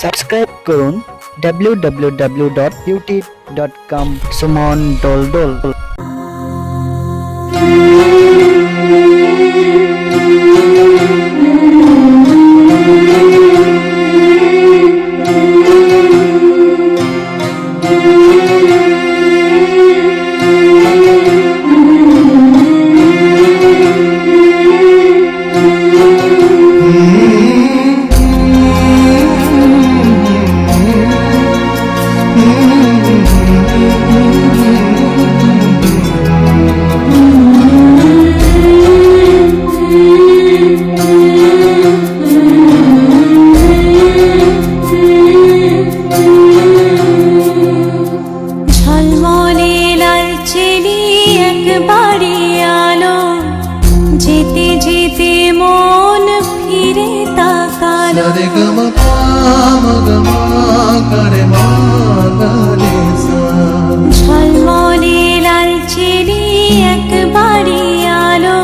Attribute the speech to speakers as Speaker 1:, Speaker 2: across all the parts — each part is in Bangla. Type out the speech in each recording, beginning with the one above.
Speaker 1: সাবস্ক্রাইব করুন www.youtube.com সুমন ডোল ডোল
Speaker 2: ঝলমলে লাল চেলি একবারে আলো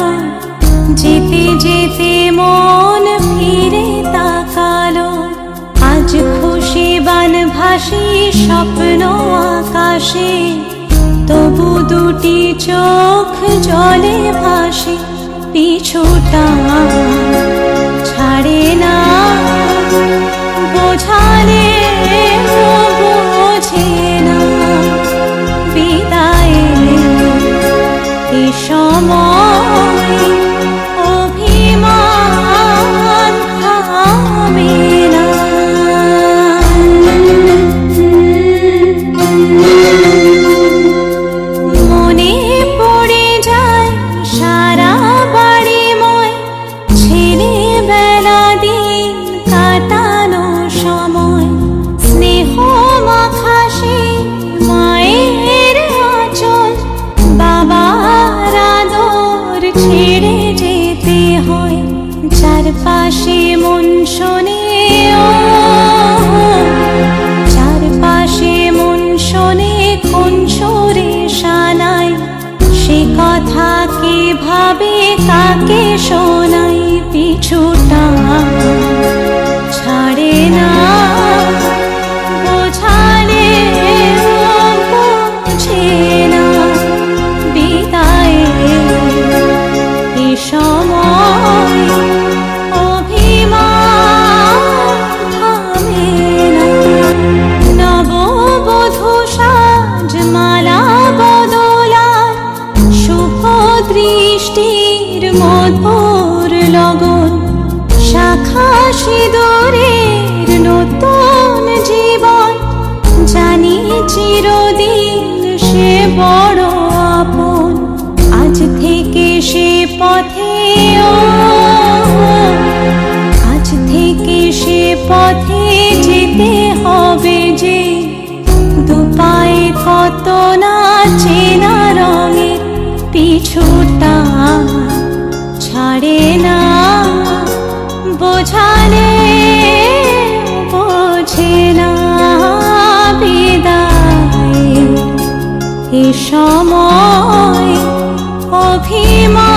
Speaker 2: যেতে যেতে মন ফিরে তাকালো আজ খুশি বান ভাসি স্বপ্ন আকাশে তবু দুটি চোখ জলে ভাসে পিছুটা চারপাশে মন শোনে, ও। চারপাশে মন শোনে, কোন সরে শানায়? সে কথা কে ভাবে, কাকে শোনাই পিছুটা ছাড়ে না। বোঝালে বোঝে না। বিদায় সময় মধুর লগন, শাখা সিঁদুরের নতুন জীবন, জানি চিরদিন সে বড় আপন, আজ থেকে সে পথে আজ থেকে সে পথে যেতে হবে যে, দুপায়ে কত না চেনা ছাড়ে না にも